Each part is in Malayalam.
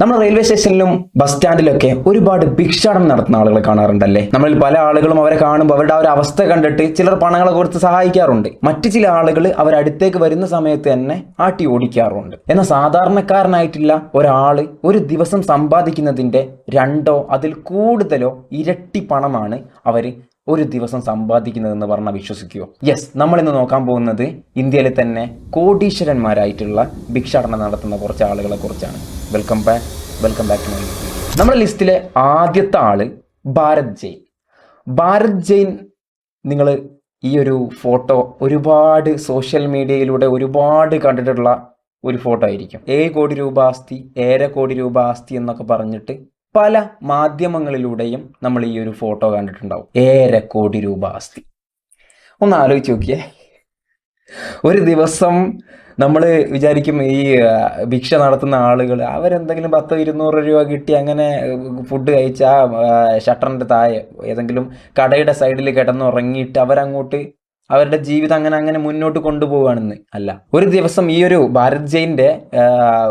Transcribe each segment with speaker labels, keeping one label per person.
Speaker 1: നമ്മൾ റെയിൽവേ സ്റ്റേഷനിലും ബസ് സ്റ്റാൻഡിലൊക്കെ ഒരുപാട് ഭിക്ഷാടം നടത്തുന്ന ആളുകളെ കാണാറുണ്ടല്ലേ? നമ്മളിൽ പല ആളുകളും അവരെ കാണുമ്പോൾ അവരുടെ ആ ഒരു അവസ്ഥ കണ്ടിട്ട് ചിലർ പണങ്ങളെ കൊടുത്ത് സഹായിക്കാറുണ്ട്. മറ്റു ചില ആളുകൾ അവരടുത്തേക്ക് വരുന്ന സമയത്ത് തന്നെ ആട്ടി ഓടിക്കാറുണ്ട്. എന്നാൽ സാധാരണക്കാരനായിട്ടുള്ള ഒരാൾ ഒരു ദിവസം സമ്പാദിക്കുന്നതിന്റെ രണ്ടോ അതിൽ കൂടുതലോ ഇരട്ടി പണമാണ് അവർ ഒരു ദിവസം സമ്പാദിക്കുന്നതെന്ന് പറഞ്ഞാൽ വിശ്വസിക്കുമോ യെസ് നമ്മൾ ഇന്ന് നോക്കാൻ പോകുന്നത് ഇന്ത്യയിലെ തന്നെ കോടീശ്വരന്മാരായിട്ടുള്ള ഭിക്ഷാടനം നടത്തുന്ന കുറച്ച് ആളുകളെ കുറിച്ചാണ് welcome back welcome back to my നമ്മുടെ ലിസ്റ്റിലെ ആദ്യത്തെ ആൾ ഭാരത് ജെയിൻ. ഭാരത് ജെയിൻ നിങ്ങൾ ഈ ഒരു ഫോട്ടോ ഒരുപാട് സോഷ്യൽ മീഡിയയിലൂടെ ഒരുപാട് കണ്ടിട്ടുള്ള ഒരു ഫോട്ടോ ആയിരിക്കും. ഏഴ് കോടി രൂപ ആസ്തി ഏഴര കോടി രൂപ ആസ്തി എന്നൊക്കെ പറഞ്ഞിട്ട് പല മാധ്യമങ്ങളിലൂടെയും നമ്മൾ ഈ ഒരു ഫോട്ടോ കണ്ടിട്ടുണ്ടാവും. ഏഴര കോടി രൂപ ആസ്തി. ഒന്ന് ആലോചിച്ച് നോക്കിയേ. ഒരു ദിവസം നമ്മൾ വിചാരിക്കും ഈ ഭിക്ഷ നടത്തുന്ന ആളുകൾ അവരെന്തെങ്കിലും പത്തോ ഇരുന്നൂറ് രൂപ കിട്ടി അങ്ങനെ ഫുഡ് കഴിച്ചാൽ ഷട്ടറിന്റെ താഴെ ഏതെങ്കിലും കടയുടെ സൈഡിൽ കിടന്നുറങ്ങിയിട്ട് അവരങ്ങോട്ട് അവരുടെ ജീവിതം അങ്ങനെ അങ്ങനെ മുന്നോട്ട് കൊണ്ടുപോവുകയാണെന്ന് അല്ല. ഒരു ദിവസം ഈ ഒരു ഭാരത് ജയിന്റെ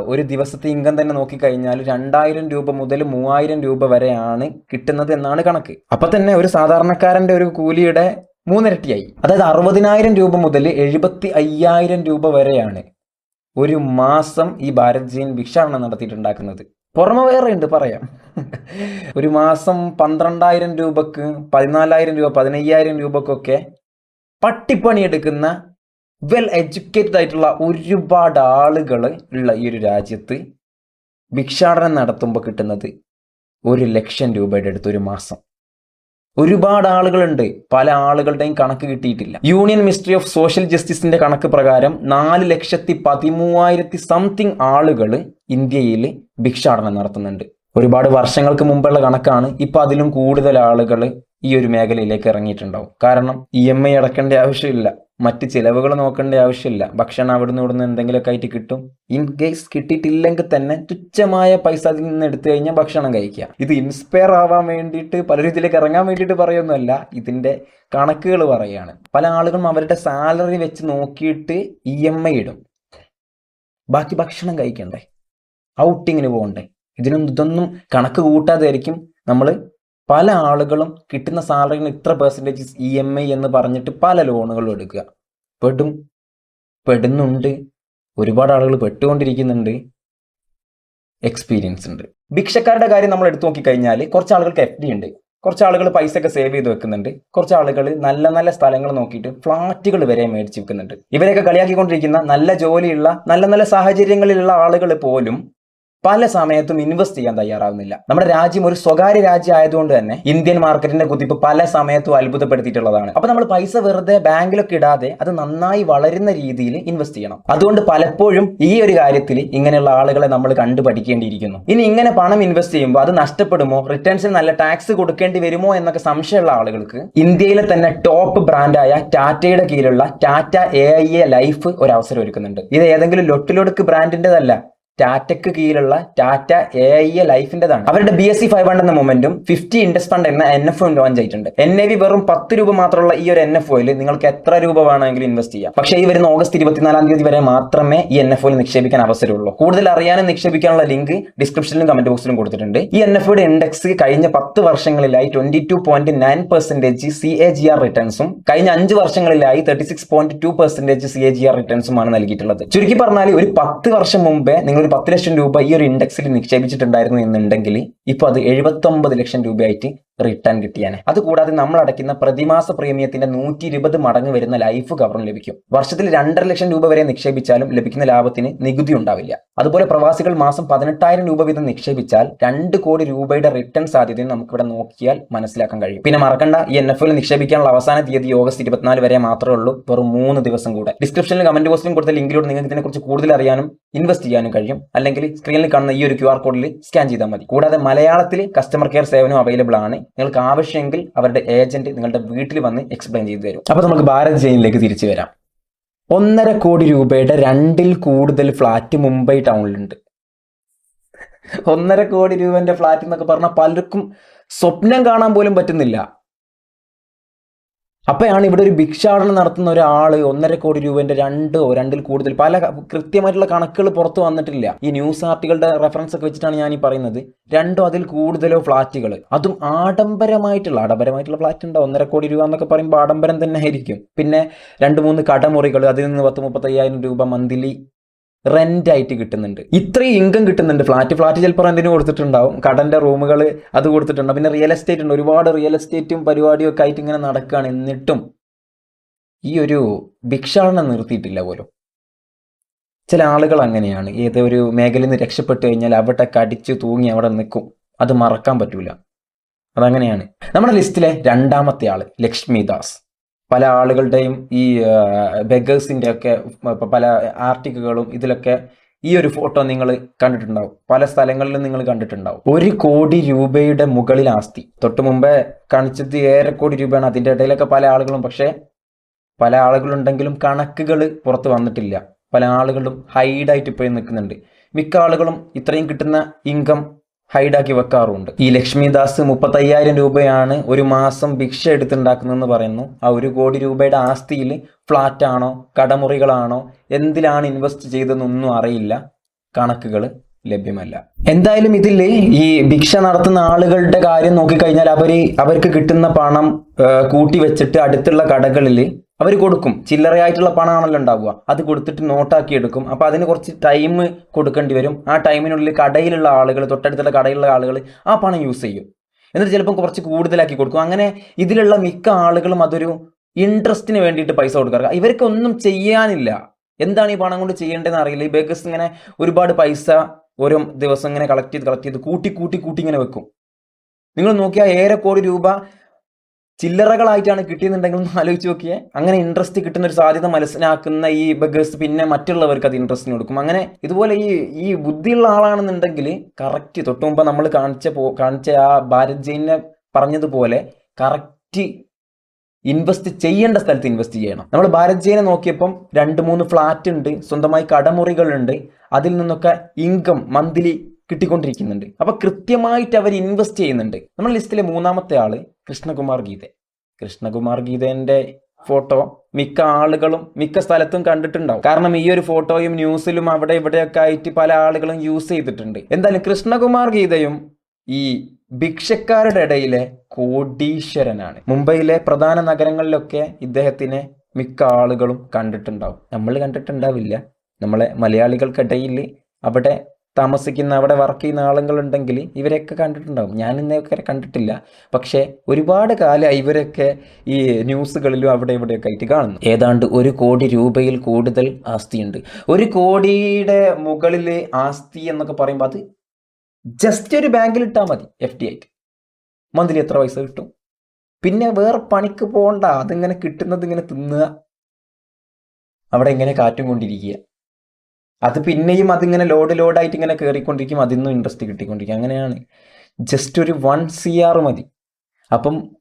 Speaker 1: ഒരു ദിവസത്തെ ഇൻകം തന്നെ നോക്കിക്കഴിഞ്ഞാൽ രണ്ടായിരം രൂപ മുതൽ മൂവായിരം രൂപ വരെയാണ് കിട്ടുന്നത് എന്നാണ് കണക്ക്. അപ്പൊ തന്നെ ഒരു സാധാരണക്കാരന്റെ ഒരു കൂലിയുടെ മൂന്നിരട്ടിയായി. അതായത് അറുപതിനായിരം രൂപ മുതൽ എഴുപത്തി അയ്യായിരം രൂപ വരെയാണ് ഒരു മാസം ഈ ഭാരത് ജയിൻ ഭിക്ഷാടനം നടത്തിയിട്ടുണ്ടാക്കുന്നത്. പുറമെ വേറെ ഉണ്ട് പറയാം. ഒരു മാസം പന്ത്രണ്ടായിരം രൂപക്ക് പതിനാലായിരം രൂപ പതിനയ്യായിരം രൂപക്കൊക്കെ പട്ടിപ്പണിയെടുക്കുന്ന വെൽ എഡ്യൂക്കേറ്റഡ് ആയിട്ടുള്ള ഒരുപാട് ആളുകൾ ഉള്ള ഈ ഒരു രാജ്യത്ത് ഭിക്ഷാടനം നടത്തുമ്പോൾ കിട്ടുന്നത് ഒരു ലക്ഷം രൂപയുടെ അടുത്ത് ഒരു മാസം. ഒരുപാട് ആളുകളുണ്ട്. പല ആളുകളുടെയും കണക്ക് കിട്ടിയിട്ടില്ല. യൂണിയൻ മിനിസ്ട്രി ഓഫ് സോഷ്യൽ ജസ്റ്റിസിന്റെ കണക്ക് പ്രകാരം നാല് ലക്ഷത്തി പതിമൂവായിരത്തി സംതിങ് ആളുകൾ ഇന്ത്യയിൽ ഭിക്ഷാടനം നടത്തുന്നുണ്ട്. ഒരുപാട് വർഷങ്ങൾക്ക് മുമ്പുള്ള കണക്കാണ്. ഇപ്പൊ അതിലും കൂടുതൽ ആളുകൾ ഈ ഒരു മേഖലയിലേക്ക് ഇറങ്ങിയിട്ടുണ്ടാവും. കാരണം ഇ എം ഐ അടക്കേണ്ട ആവശ്യമില്ല. മറ്റ് ചിലവുകൾ നോക്കേണ്ട ആവശ്യമില്ല. ഭക്ഷണം അവിടുന്ന് ഇവിടുന്ന് എന്തെങ്കിലുമൊക്കെ ആയിട്ട് കിട്ടും. ഇൻ കേസ് കിട്ടിയിട്ടില്ലെങ്കിൽ തന്നെ തുച്ഛമായ പൈസ അതിൽ നിന്ന് എടുത്തു കഴിഞ്ഞാൽ ഭക്ഷണം കഴിക്കുക. ഇത് ഇൻസ്പയർ ആവാൻ വേണ്ടിയിട്ട് പലരും ഇതിലേക്ക് ഇറങ്ങാൻ വേണ്ടിയിട്ട് പറയുന്നതല്ല. ഇതിന്റെ കണക്കുകൾ പറയുകയാണ്. പല ആളുകളും അവരുടെ സാലറി വെച്ച് നോക്കിയിട്ട് ഇ എം ഐ ഇടും. ബാക്കി ഭക്ഷണം കഴിക്കണ്ടേ? ഔട്ടിങ്ങിന് പോകണ്ടേ? ഇതിനൊന്നും ഇതൊന്നും കണക്ക് കൂട്ടാതായിരിക്കും നമ്മൾ പല ആളുകളും കിട്ടുന്ന സാലറിന് ഇത്ര പെർസെന്റേജ് ഇ എം ഐ എന്ന് പറഞ്ഞിട്ട് പല ലോണുകളും എടുക്കുക. പെടും. പെടുന്നുണ്ട്. ഒരുപാട് ആളുകൾ പെട്ടുകൊണ്ടിരിക്കുന്നുണ്ട്. എക്സ്പീരിയൻസ് ഉണ്ട്. ഭിക്ഷക്കാരുടെ കാര്യം നമ്മൾ എടുത്തു നോക്കിക്കഴിഞ്ഞാൽ കുറച്ച് ആളുകൾക്ക് എഫ് ഡി ഉണ്ട്. കുറച്ച് ആളുകൾ പൈസ ഒക്കെ സേവ് ചെയ്ത് വെക്കുന്നുണ്ട്. കുറച്ച് ആളുകൾ നല്ല നല്ല സ്ഥലങ്ങൾ നോക്കിയിട്ട് ഫ്ലാറ്റുകൾ വരെ മേടിച്ച് വെക്കുന്നുണ്ട്. ഇവരെയൊക്കെ കളിയാക്കിക്കൊണ്ടിരിക്കുന്ന നല്ല ജോലിയുള്ള നല്ല നല്ല സാഹചര്യങ്ങളിലുള്ള ആളുകൾ പോലും പല സമയത്തും ഇൻവെസ്റ്റ് ചെയ്യാൻ തയ്യാറാവുന്നില്ല. നമ്മുടെ രാജ്യം ഒരു സ്വകാര്യ രാജ്യം ആയതുകൊണ്ട് തന്നെ ഇന്ത്യൻ മാർക്കറ്റിന്റെ കുതിപ്പ് പല സമയത്തും അത്ഭുതപ്പെടുത്തിയിട്ടുള്ളതാണ്. അപ്പൊ നമ്മൾ പൈസ വെറുതെ ബാങ്കിലൊക്കെ ഇടാതെ അത് നന്നായി വളരുന്ന രീതിയിൽ ഇൻവെസ്റ്റ് ചെയ്യണം. അതുകൊണ്ട് പലപ്പോഴും ഈ ഒരു കാര്യത്തിൽ ഇങ്ങനെയുള്ള ആളുകളെ നമ്മൾ കണ്ടു പഠിക്കേണ്ടിയിരിക്കുന്നു ഇനി ഇങ്ങനെ പണം ഇൻവെസ്റ്റ് ചെയ്യുമ്പോൾ അത് നഷ്ടപ്പെടുമോ? റിട്ടേൺസിന് നല്ല ടാക്സ് കൊടുക്കേണ്ടി വരുമോ എന്നൊക്കെ സംശയമുള്ള ആളുകൾക്ക് ഇന്ത്യയിലെ തന്നെ ടോപ്പ് ബ്രാൻഡായ ടാറ്റയുടെ കീഴിലുള്ള Tata A I A life ഒരു അവസരം ഒരുക്കുന്നുണ്ട്. ഇത് ഏതെങ്കിലും ലൊട്ടിലൊടുക്ക് ബ്രാൻഡിന്റേതല്ല ടാറ്റയ്ക്ക് കീഴിലുള്ള ടാറ്റ എ ഐ എ ലൈഫിന്റെതാണ്. അവരുടെ B S E five hundred എന്ന മൊമെന്റും ഫിഫ്റ്റി ഇൻഡസ് ഫണ്ട് എന്ന എൻ എഫ് ലോഞ്ച് ആയിട്ടുണ്ട് എൻ എ വി വെറും പത്ത് രൂപ മാത്രമുള്ള ഈ ഒരു എൻ എഫ് ഒയിൽ നിങ്ങൾക്ക് എത്ര രൂപ വേണമെങ്കിലും ഇൻവെസ്റ്റ് ചെയ്യാം. പക്ഷേ ഈ വരുന്ന ഓഗസ്റ്റ് ഇരുപത്തിനാലാം തീയതി വരെ മാത്രമേ ഈ എൻ എഫ് ഒയിൽ നിക്ഷേപിക്കാൻ അവസരമുള്ളൂ. കൂടുതൽ അറിയാനും നിക്ഷേപിക്കാനുള്ള ലിങ്ക് ഡിസ്ക്രിപ്ഷനിലും കമന്റ് ബോക്സിലും കൊടുത്തിട്ടുണ്ട്. ഈ എൻ എഫ് ഒയുടെ ഇൻഡെക്സ് കഴിഞ്ഞ പത്ത് വർഷങ്ങളിലായി twenty two point nine percentage C A G R റിട്ടേൺസും കഴിഞ്ഞ അഞ്ച് വർഷങ്ങളിലായി thirty six point two percentage C A G R റിട്ടേൺസുമാണ് നൽകിയിട്ടുള്ളത്. ചുരുക്കി പറഞ്ഞാൽ ഒരു പത്ത് വർഷം മുമ്പേ നിങ്ങൾ ഒരു പത്ത് ലക്ഷം രൂപ ഈ ഒരു ഇൻഡെക്സിൽ നിക്ഷേപിച്ചിട്ടുണ്ടായിരുന്നു എന്നുണ്ടെങ്കിൽ ഇപ്പോൾ അത് എഴുപത്തൊമ്പത് ലക്ഷം രൂപയായിട്ട് റിട്ടേൺ കിട്ടിയാനെ. അതുകൂടാതെ നമ്മൾ അടയ്ക്കുന്ന പ്രതിമാസ പ്രീമിയത്തിന്റെ നൂറ്റി ഇരുപത് മടങ്ങ് വരുന്ന ലൈഫ് കവറും ലഭിക്കും. വർഷത്തിൽ രണ്ടര ലക്ഷം രൂപ വരെ നിക്ഷേപിച്ചാലും ലഭിക്കുന്ന ലാഭത്തിന് നികുതി ഉണ്ടാവില്ല. അതുപോലെ പ്രവാസികൾ മാസം പതിനെട്ടായിരം രൂപ വീതം നിക്ഷേപിച്ചാൽ രണ്ട് കോടി രൂപയുടെ റിട്ടേൺ സാധ്യതയും നമുക്കിവിടെ നോക്കിയാൽ മനസ്സിലാക്കാൻ കഴിയും. പിന്നെ മറക്കണ്ട ഈ എൻ എഫ് എൽ നിക്ഷേപിക്കാനുള്ള അവസാന തീയതി ഓഗസ്റ്റ് ഇരുപത്തിനാല് വരെ മാത്രമേ ഉള്ളൂ. വെറും മൂന്ന് ദിവസം കൂടെ. ഡിസ്ക്രിപ്ഷനിൽ കമന്റ് ബോക്സിലും കൊടുത്ത ലിങ്കിലൂടെ നിങ്ങൾക്ക് ഇതിനെക്കുറിച്ച് കൂടുതൽ അറിയാനും ഇൻവെസ്റ്റ് ചെയ്യാനും കഴിയും. അല്ലെങ്കിൽ സ്ക്രീനിൽ കാണുന്ന ഈ ഒരു ക്യു ആർ കോഡിൽ സ്കാൻ ചെയ്താൽ മതി. കൂടാതെ മലയാളത്തിൽ കസ്റ്റമർ കെയർ സേവനം അവൈലബിൾ ആണ്. നിങ്ങൾക്ക് ആവശ്യമെങ്കിൽ അവരുടെ ഏജന്റ് നിങ്ങളുടെ വീട്ടിൽ വന്ന് എക്സ്പ്ലെയിൻ ചെയ്തു തരും. അപ്പോൾ നമുക്ക് ഭാരത് ജെയിനിലേക്ക് തിരിച്ചു വരാം. ഒന്നര കോടി രൂപയുടെ രണ്ടിൽ കൂടുതൽ ഫ്ലാറ്റ് മുംബൈ ടൗണിലുണ്ട്. ഒന്നര കോടി രൂപന്റെ ഫ്ലാറ്റ് എന്നൊക്കെ പറഞ്ഞാൽ പലർക്കും സ്വപ്നം കാണാൻ പോലും പറ്റുന്നില്ല. അപ്പോഴാണ് ഇവിടെ ഒരു ഭിക്ഷാടനം നടത്തുന്ന ഒരാൾ ഒന്നര കോടി രൂപേന്റെ രണ്ടോ രണ്ടിൽ കൂടുതൽ പല കൃത്യമായിട്ടുള്ള കണക്കുകൾ പുറത്ത് വന്നിട്ടില്ല. ഈ ന്യൂസ് ആർട്ടികളുടെ റെഫറൻസ് ഒക്കെ വെച്ചിട്ടാണ് ഞാൻ ഈ പറയുന്നത്. രണ്ടോ അതിൽ കൂടുതലോ ഫ്ലാറ്റുകൾ അതും ആഡംബരമായിട്ടുള്ള ആഡംബരമായിട്ടുള്ള ഫ്ലാറ്റ് ഉണ്ടോ? ഒന്നര കോടി രൂപ എന്നൊക്കെ പറയുമ്പോൾ ആഡംബരം തന്നെ ആയിരിക്കും. പിന്നെ രണ്ട് മൂന്ന് കടമുറികൾ അതിൽ നിന്ന് പത്ത് മുപ്പത്തയ്യായിരം രൂപ മന്ത്ലി റെന്റ് ആയിട്ട് കിട്ടുന്നുണ്ട്. ഇത്രയും ഇൻകം കിട്ടുന്നുണ്ട്. ഫ്ലാറ്റ് ഫ്ലാറ്റ് ചിലപ്പോൾ റെന്റിന് കൊടുത്തിട്ടുണ്ടാവും. കടന്റെ റൂമുകൾ അത് കൊടുത്തിട്ടുണ്ട്. പിന്നെ റിയൽ എസ്റ്റേറ്റ് ഉണ്ട്. ഒരുപാട് റിയൽ എസ്റ്റേറ്റും പരിപാടിയും ഒക്കെ ആയിട്ട് ഇങ്ങനെ നടക്കുകയാണ് എന്നിട്ടും ഈ ഒരു ഭിക്ഷാടനം നിർത്തിയിട്ടില്ല പോലും. ചില ആളുകൾ അങ്ങനെയാണ്. ഏതൊരു മേഖലയിൽ നിന്ന് രക്ഷപ്പെട്ടു കഴിഞ്ഞാൽ അവിടെ കടിച്ചു തൂങ്ങി അവിടെ നിൽക്കും. അത് മറക്കാൻ പറ്റൂല. അതങ്ങനെയാണ്. നമ്മുടെ ലിസ്റ്റിലെ രണ്ടാമത്തെ ആൾ ലക്ഷ്മി ദാസ്. പല ആളുകളുടെയും ഈ ബെഗേഴ്സിന്റെ ഒക്കെ പല ആർട്ടിക്കുകളും ഇതിലൊക്കെ ഈ ഒരു ഫോട്ടോ നിങ്ങൾ കണ്ടിട്ടുണ്ടാവും. പല സ്ഥലങ്ങളിലും നിങ്ങൾ കണ്ടിട്ടുണ്ടാവും. ഒരു കോടി രൂപയുടെ മുകളിൽ ആസ്തി. തൊട്ട് മുമ്പേ കാണിച്ചത് ഏറെ കോടി രൂപയാണ്. അതിന്റെ ഇടയിലൊക്കെ പല ആളുകളും പക്ഷേ പല ആളുകളുണ്ടെങ്കിലും കണക്കുകൾ പുറത്ത് വന്നിട്ടില്ല. പല ആളുകളും ഹൈഡായിട്ട് പോയി നിൽക്കുന്നുണ്ട്. മിക്ക ആളുകളും ഇത്രയും കിട്ടുന്ന ഇൻകം ഹൈഡാക്കി വെക്കാറുണ്ട്. ഈ ലക്ഷ്മിദാസ് മുപ്പത്തയ്യായിരം രൂപയാണ് ഒരു മാസം ഭിക്ഷ എടുത്തുണ്ടാക്കുന്നതെന്ന് പറയുന്നു. ആ ഒരു കോടി രൂപയുടെ ആസ്തിയിൽ ഫ്ലാറ്റ് ആണോ കടമുറികളാണോ എന്തിലാണ് ഇൻവെസ്റ്റ് ചെയ്തതെന്നൊന്നും അറിയില്ല. കണക്കുകൾ ലഭ്യമല്ല. എന്തായാലും ഇതിൽ ഈ ഭിക്ഷ നടത്തുന്ന ആളുകളുടെ കാര്യം നോക്കിക്കഴിഞ്ഞാൽ അവർ അവർക്ക് കിട്ടുന്ന പണം കൂട്ടി വെച്ചിട്ട് അടുത്തുള്ള കടകളിൽ അവർ കൊടുക്കും. ചില്ലറയായിട്ടുള്ള പണമാണല്ലോ ഉണ്ടാവുക. അത് കൊടുത്തിട്ട് നോട്ടാക്കി എടുക്കും. അപ്പോൾ അതിന് കുറച്ച് ടൈം കൊടുക്കേണ്ടി വരും. ആ ടൈമിനുള്ളിൽ കടയിലുള്ള ആളുകൾ തൊട്ടടുത്തുള്ള കടയിലുള്ള ആളുകൾ ആ പണം യൂസ് ചെയ്യും. എന്നിട്ട് ചിലപ്പോൾ കുറച്ച് കൂടുതലാക്കി കൊടുക്കും. അങ്ങനെ ഇതിലുള്ള മിക്ക ആളുകളും അതൊരു ഇൻട്രസ്റ്റിന് വേണ്ടിയിട്ട് പൈസ കൊടുക്കാറ്. ഇവർക്കൊന്നും ചെയ്യാനില്ല. എന്താണ് ഈ പണം കൊണ്ട് ചെയ്യേണ്ടതെന്ന് അറിയില്ല. ഈ ബേക്കേഴ്സ് ഇങ്ങനെ ഒരുപാട് പൈസ ഓരോ ദിവസം ഇങ്ങനെ കളക്ട് ചെയ്ത് കളക്ട് ചെയ്ത് കൂട്ടി കൂട്ടി കൂട്ടി ഇങ്ങനെ വെക്കും. നിങ്ങൾ നോക്കിയാൽ ഏറെ കോടി രൂപ ചില്ലറകളായിട്ടാണ് കിട്ടിയെന്നുണ്ടെങ്കിൽ ഒന്ന് ആലോചിച്ച് നോക്കിയേ. അങ്ങനെ ഇൻട്രസ്റ്റ് കിട്ടുന്ന ഒരു സാധ്യത മനസ്സിലാക്കുന്ന ഈ ബഗേഴ്സ് പിന്നെ മറ്റുള്ളവർക്ക് അത് ഇൻട്രസ്റ്റിന് കൊടുക്കും. അങ്ങനെ ഇതുപോലെ ഈ ഈ ബുദ്ധിയുള്ള ആളാണെന്നുണ്ടെങ്കിൽ കറക്റ്റ് തൊട്ട് മുമ്പ് നമ്മൾ കാണിച്ച പോ കാണിച്ച ആ ഭാരത് ജെയിനെ പറഞ്ഞതുപോലെ കറക്റ്റ് ഇൻവെസ്റ്റ് ചെയ്യേണ്ട സ്ഥലത്ത് ഇൻവെസ്റ്റ് ചെയ്യണം. നമ്മൾ ഭാരത് ജയിനെ നോക്കിയപ്പം രണ്ട് മൂന്ന് ഫ്ലാറ്റ് ഉണ്ട് സ്വന്തമായി കടമുറികളുണ്ട്. അതിൽ നിന്നൊക്കെ ഇൻകം മന്ത്ലി കിട്ടിക്കൊണ്ടിരിക്കുന്നുണ്ട്. അപ്പൊ കൃത്യമായിട്ട് അവർ ഇൻവെസ്റ്റ് ചെയ്യുന്നുണ്ട്. നമ്മൾ ലിസ്റ്റിലെ മൂന്നാമത്തെ ആൾ കൃഷ്ണകുമാർ ഗീത. കൃഷ്ണകുമാർ ഗീതന്റെ ഫോട്ടോ മിക്ക ആളുകളും മിക്ക സ്ഥലത്തും കണ്ടിട്ടുണ്ടാവും. കാരണം ഈ ഒരു ഫോട്ടോയും ന്യൂസിലും അവിടെ ഇവിടെയൊക്കെ ആയിട്ട് പല ആളുകളും യൂസ് ചെയ്തിട്ടുണ്ട്. എന്തായാലും കൃഷ്ണകുമാർ ഗീതയും ഈ ഭിക്ഷക്കാരുടെ ഇടയിലെ കോടീശ്വരനാണ്. മുംബൈയിലെ പ്രധാന നഗരങ്ങളിലൊക്കെ ഇദ്ദേഹത്തിനെ മിക്ക ആളുകളും കണ്ടിട്ടുണ്ടാവും. നമ്മൾ കണ്ടിട്ടുണ്ടാവില്ല. നമ്മളെ മലയാളികൾക്കിടയിൽ അവിടെ താമസിക്കുന്ന അവിടെ വർക്ക് ചെയ്യുന്ന ആളുകളുണ്ടെങ്കിൽ ഇവരെയൊക്കെ കണ്ടിട്ടുണ്ടാകും ഞാൻ ഇന്നൊക്കെ കണ്ടിട്ടില്ല. പക്ഷേ ഒരുപാട് കാലം ഇവരൊക്കെ ഈ ന്യൂസുകളിലും അവിടെ ഇവിടെയൊക്കെ ആയിട്ട് കാണുന്നു. ഏതാണ്ട് ഒരു കോടി രൂപയിൽ കൂടുതൽ ആസ്തിയുണ്ട്. ഒരു കോടിയുടെ മുകളിൽ ആസ്തി എന്നൊക്കെ പറയുമ്പോൾ അത് ജസ്റ്റ് ഒരു ബാങ്കിൽ ഇട്ടാൽ മതി എഫ് ഡി ആയിട്ട് മന്ത്ലി എത്ര പൈസ കിട്ടും? പിന്നെ വേറെ പണിക്ക് പോകണ്ട. അതിങ്ങനെ കിട്ടുന്നത് ഇങ്ങനെ തിന്നുക. അവിടെ ഇങ്ങനെ കാറ്റും കൊണ്ടിരിക്കുക. അത് പിന്നെയും അതിങ്ങനെ ലോഡ് ലോഡായിട്ട് ഇങ്ങനെ കയറിക്കൊണ്ടിരിക്കും അതിൽ നിന്നും ഇൻട്രസ്റ്റ് കിട്ടിക്കൊണ്ടിരിക്കും. അങ്ങനെയാണ്. ജസ്റ്റ് ഒരു വൺ സി ആർ മതി. അപ്പം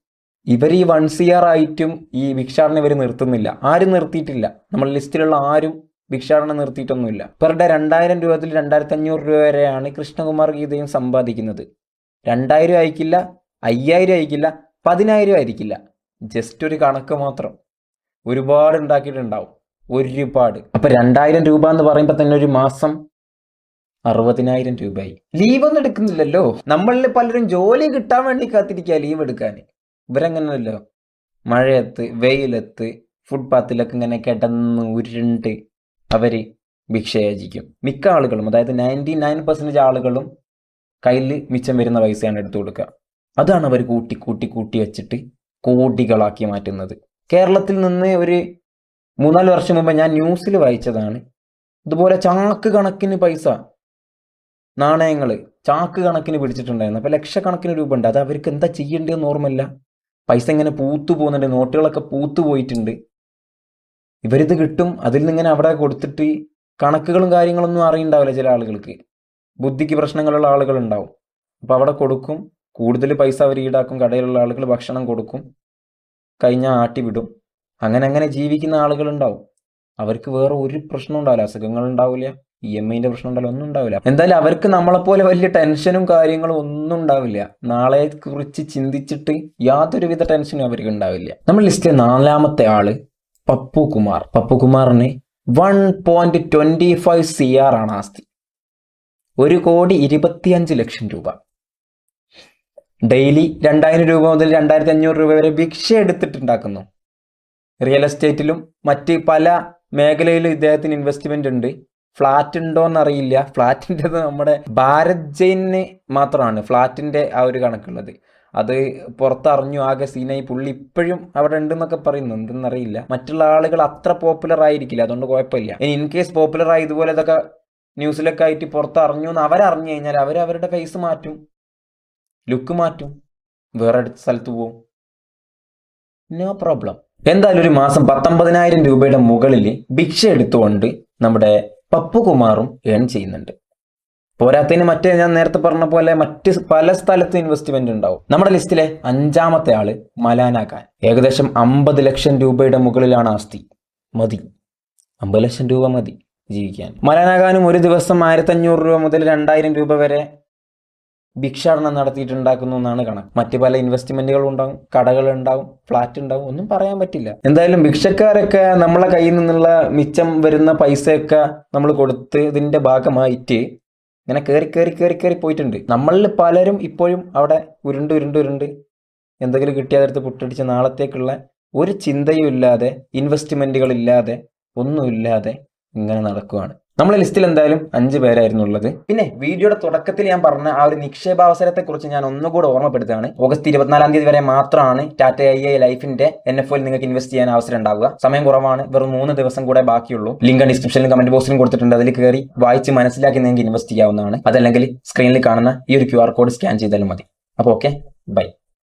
Speaker 1: ഇവർ ഈ വൺ സി ആർ ആയിട്ടും ഈ ഭിക്ഷാടനം ഇവർ നിർത്തുന്നില്ല. ആരും നിർത്തിയിട്ടില്ല. നമ്മൾ ലിസ്റ്റിലുള്ള ആരും ഭിക്ഷാടനം നിർത്തിയിട്ടൊന്നുമില്ല. പെർ ഡേ രണ്ടായിരം രൂപ മുതൽ രണ്ടായിരത്തി അഞ്ഞൂറ് രൂപ വരെയാണ് കൃഷ്ണകുമാർ ഗീതയും സമ്പാദിക്കുന്നത്. രണ്ടായിരം അയക്കില്ല അയ്യായിരം അയക്കില്ല പതിനായിരം ആയിരിക്കില്ല. ജസ്റ്റ് ഒരു കണക്ക് മാത്രം. ഒരുപാട് ഉണ്ടാക്കിയിട്ടുണ്ടാവും. ഒരുപാട്. അപ്പൊ രണ്ടായിരം രൂപ എന്ന് പറയുമ്പോൾ തന്നെ ഒരു മാസം അറുപതിനായിരം രൂപയായി ലീവ് ഒന്നും എടുക്കുന്നില്ലല്ലോ. നമ്മളിൽ പലരും ജോലി കിട്ടാൻ വേണ്ടി കാത്തിരിക്കുക ലീവ് എടുക്കാൻ ഇവരങ്ങനല്ലോ മഴയത്ത് വെയിലത്ത് ഫുട്പാത്തിലൊക്കെ ഇങ്ങനെ കിടന്ന് ഉരുണ്ട് അവർ ഭിക്ഷയാചിക്കും. മിക്ക ആളുകളും അതായത് നയന്റി നയൻ പെർസെന്റേജ് ആളുകളും കയ്യിൽ മിച്ചം വരുന്ന പൈസയാണ് എടുത്തു കൊടുക്കുക. അതാണ് അവർ കൂട്ടി കൂട്ടി കൂട്ടി വെച്ചിട്ട് കോടികളാക്കി മാറ്റുന്നത്. കേരളത്തിൽ നിന്ന് ഒരു മൂന്നാൽ വർഷം മുമ്പ് ഞാൻ ന്യൂസിൽ വായിച്ചതാണ്. ഇതുപോലെ ചാക്ക് കണക്കിന് പൈസ നാണയങ്ങൾ ചാക്ക് കണക്കിന് പിടിച്ചിട്ടുണ്ടായിരുന്നു. അപ്പോൾ ലക്ഷക്കണക്കിന് രൂപ ഉണ്ട് അത് അവർക്ക് എന്താ ചെയ്യേണ്ടതെന്ന് ഓർമ്മയില്ല. പൈസ ഇങ്ങനെ പൂത്തു പോകുന്നുണ്ട്. നോട്ടുകളൊക്കെ പൂത്തു പോയിട്ടുണ്ട്. ഇവരിത് കിട്ടും. അതിൽ നിന്ന് ഇങ്ങനെ അവിടെ കൊടുത്തിട്ട് കണക്കുകളും കാര്യങ്ങളൊന്നും അറിയണ്ടാവില്ല ചില ആളുകൾക്ക്. ബുദ്ധിക്ക് പ്രശ്നങ്ങളുള്ള ആളുകൾ ഉണ്ടാവും അപ്പോൾ അവിടെ കൊടുക്കും. കൂടുതൽ പൈസ അവർ ഈടാക്കും. കടയിലുള്ള ആളുകൾ ഭക്ഷണം കൊടുക്കും. കഴിഞ്ഞാൽ ആട്ടി വിടും. അങ്ങനെ അങ്ങനെ ജീവിക്കുന്ന ആളുകളുണ്ടാവും. അവർക്ക് വേറെ ഒരു പ്രശ്നം ഉണ്ടാവില്ല. അസുഖങ്ങൾ ഉണ്ടാവില്ല. ഇ എം ഐന്റെ പ്രശ്നം ഉണ്ടാവില്ല. ഒന്നും ഉണ്ടാവില്ല. എന്തായാലും അവർക്ക് നമ്മളെപ്പോലെ വലിയ ടെൻഷനും കാര്യങ്ങളും ഒന്നും ഉണ്ടാവില്ല. നാളെ കുറിച്ച് ചിന്തിച്ചിട്ട് യാതൊരുവിധ ടെൻഷനും അവർക്ക് ഉണ്ടാവില്ല. നമ്മൾ ലിസ്റ്റിലെ നാലാമത്തെ ആൾ പപ്പു കുമാർ. പപ്പു കുമാറിന് one point twenty five C R ആണ് ആസ്തി. ഒരു കോടി ഇരുപത്തിയഞ്ച് ലക്ഷം രൂപ. ഡെയിലി രണ്ടായിരം രൂപ മുതൽ രണ്ടായിരത്തി അഞ്ഞൂറ് രൂപ വരെ ഭിക്ഷ എടുത്തിട്ടുണ്ടാക്കുന്നു. റിയൽ എസ്റ്റേറ്റിലും മറ്റ് പല മേഖലയിലും ഇദ്ദേഹത്തിന് ഇൻവെസ്റ്റ്മെന്റ് ഉണ്ട്. ഫ്ലാറ്റ് ഉണ്ടോ എന്നറിയില്ല ഫ്ലാറ്റിന്റെ നമ്മുടെ ഭാരത് ജെയിന് മാത്രമാണ്. ഫ്ലാറ്റിന്റെ ആ ഒരു കണക്കുള്ളത്. അത് പുറത്തറിഞ്ഞു ആകെ സീനായി പുള്ളി ഇപ്പോഴും അവിടെ ഉണ്ടെന്നൊക്കെ പറയുന്നു. എന്തെന്നറിയില്ല മറ്റുള്ള ആളുകൾ അത്ര പോപ്പുലർ ആയിരിക്കില്ല. അതുകൊണ്ട് കുഴപ്പമില്ല. ഇനി ഇൻ കേസ് പോപ്പുലർ ആയി ഇതുപോലെ ഇതൊക്കെ ന്യൂസിലൊക്കെ ആയിട്ട് പുറത്തറിഞ്ഞു എന്ന് അവരറിഞ്ഞു കഴിഞ്ഞാൽ അവർ അവരുടെ ഫേസ് മാറ്റും. ലുക്ക് മാറ്റും. വേറെ അടുത്ത സ്ഥലത്ത് പോവും. നോ പ്രോബ്ലം എന്തായാലും ഒരു മാസം പത്തൊമ്പതിനായിരം രൂപയുടെ മുകളിൽ ഭിക്ഷ എടുത്തുകൊണ്ട് നമ്മുടെ പപ്പുകുമാറും ഏൺ ചെയ്യുന്നുണ്ട്. പോരാത്തതിന് മറ്റേ ഞാൻ നേരത്തെ പറഞ്ഞ പോലെ മറ്റ് പല സ്ഥലത്തും ഇൻവെസ്റ്റ്മെന്റ് ഉണ്ടാവും. നമ്മുടെ ലിസ്റ്റിലെ അഞ്ചാമത്തെ ആൾ മലാന ഖാൻ. ഏകദേശം അമ്പത് ലക്ഷം രൂപയുടെ മുകളിലാണ് ആസ്തി മതി. അമ്പത് ലക്ഷം രൂപ മതി ജീവിക്കാൻ. മലാന ഖാനും ഒരു ദിവസം ആയിരത്തി അഞ്ഞൂറ് രൂപ മുതൽ രണ്ടായിരം രൂപ വരെ ഭിക്ഷാടനം നടത്തിയിട്ടുണ്ടാക്കുന്നു എന്നാണ് കണക്ക്. മറ്റു പല ഇൻവെസ്റ്റ്മെന്റുകൾ ഉണ്ടാവും കടകൾ ഉണ്ടാവും ഫ്ലാറ്റ് ഉണ്ടാവും ഒന്നും പറയാൻ പറ്റില്ല. എന്തായാലും ഭിക്ഷക്കാരൊക്കെ നമ്മളെ കയ്യിൽ നിന്നുള്ള മിച്ചം വരുന്ന പൈസയൊക്കെ നമ്മൾ കൊടുത്ത് ഇതിന്റെ ഭാഗമായിട്ട് ഇങ്ങനെ കയറി കയറി കയറി കയറി പോയിട്ടുണ്ട്. നമ്മളിൽ പലരും ഇപ്പോഴും അവിടെ ഉരുണ്ട് ഉരുണ്ട് ഉരുണ്ട് എന്തെങ്കിലും കിട്ടിയതെടുത്ത് പുട്ടടിച്ച് നാളത്തേക്കുള്ള ഒരു ചിന്തയും ഇല്ലാതെ ഇൻവെസ്റ്റ്മെന്റുകൾ ഇല്ലാതെ ഒന്നുമില്ലാതെ ഇങ്ങനെ നടക്കുവാണ്. നമ്മളെ ലിസ്റ്റിൽ എന്തായാലും അഞ്ച് പേരായിരുന്നു ഉള്ളത്. പിന്നെ വീഡിയോയുടെ തുടക്കത്തിൽ ഞാൻ പറഞ്ഞ ആ ഒരു നിക്ഷേപാവസരത്തെ കുറിച്ച് ഞാൻ ഒന്നുകൂടെ ഓർമ്മപ്പെടുത്തുകയാണ്. ഓഗസ്റ്റ് ഇരുപത്തിനാലാം തീയതി വരെ മാത്രമാണ് ടാറ്റ ഐ ഐ ലൈഫിന്റെ എൻ എഫ് ഒയിൽ നിങ്ങൾക്ക് ഇൻവെസ്റ്റ് ചെയ്യാൻ അവസരം ഉണ്ടാവുക. സമയം കുറവാണ്. വെറും മൂന്ന് ദിവസം കൂടെ ബാക്കിയുള്ളൂ. ലിങ്ക് ഡിസ്ക്രിപ്ഷനിലും കമന്റ് ബോക്സിലും കൊടുത്തിട്ടുണ്ട്. അതിൽ കയറി വായിച്ച് മനസ്സിലാക്കി നിങ്ങൾക്ക് ഇൻവെസ്റ്റ് ചെയ്യാവുന്നതാണ്. അതല്ലെങ്കിൽ സ്ക്രീനിൽ കാണുന്ന ഈ ഒരു ക്യു കോഡ് സ്കാൻ ചെയ്താലും മതി. അപ്പോൾ ഓക്കെ ബൈ